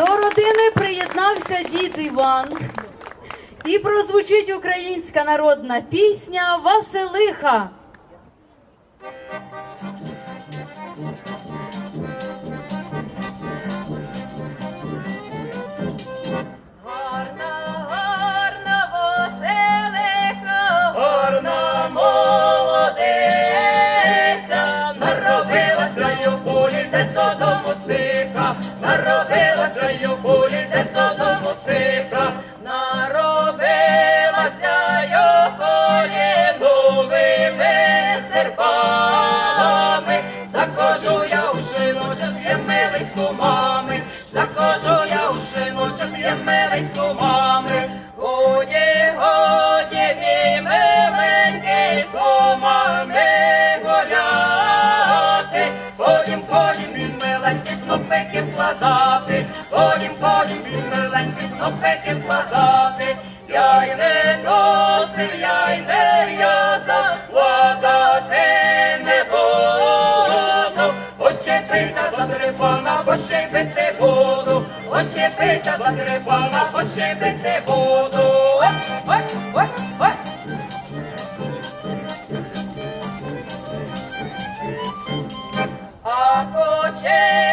До родини приєднався дід Іван. І прозвучить українська народна пісня Василиха. Тиха, й у полі, де додому тиха, наробилася й полі новими серпами, закожу я у шиночок, є милий з мій миленький, снопики складати, ходім, ходім, мій миленький, снопики складати. Я й не носив, я й не в'язав, складати не буду. Очепися за трипана, пошибити буду. Очепися за трипана, пошибити буду. Ось, ось, ось, ось.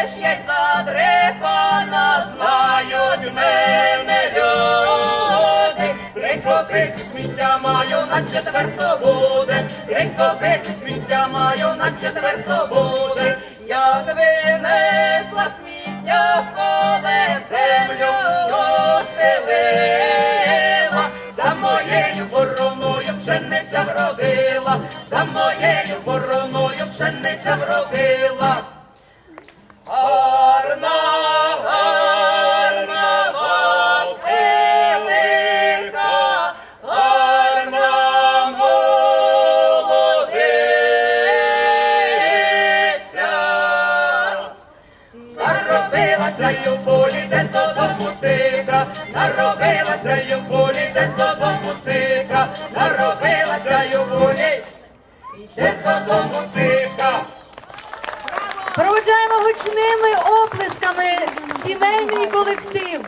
Хочеш я й задрипана, знають мене люди. Прикопити сміття маю, на четверто буде. Прикопити сміття маю, на четверто буде. Як винесла сміття поле землю, розстелила. За моєю вороною пшениця вродила, за моєю вороною пшениця вродила. Наробилася й у полі, де додому тика, наробилася й у полі, де додому тика, наробилася й у полі, де додому тика. Проводжаємо гучними оплесками сімейний колектив.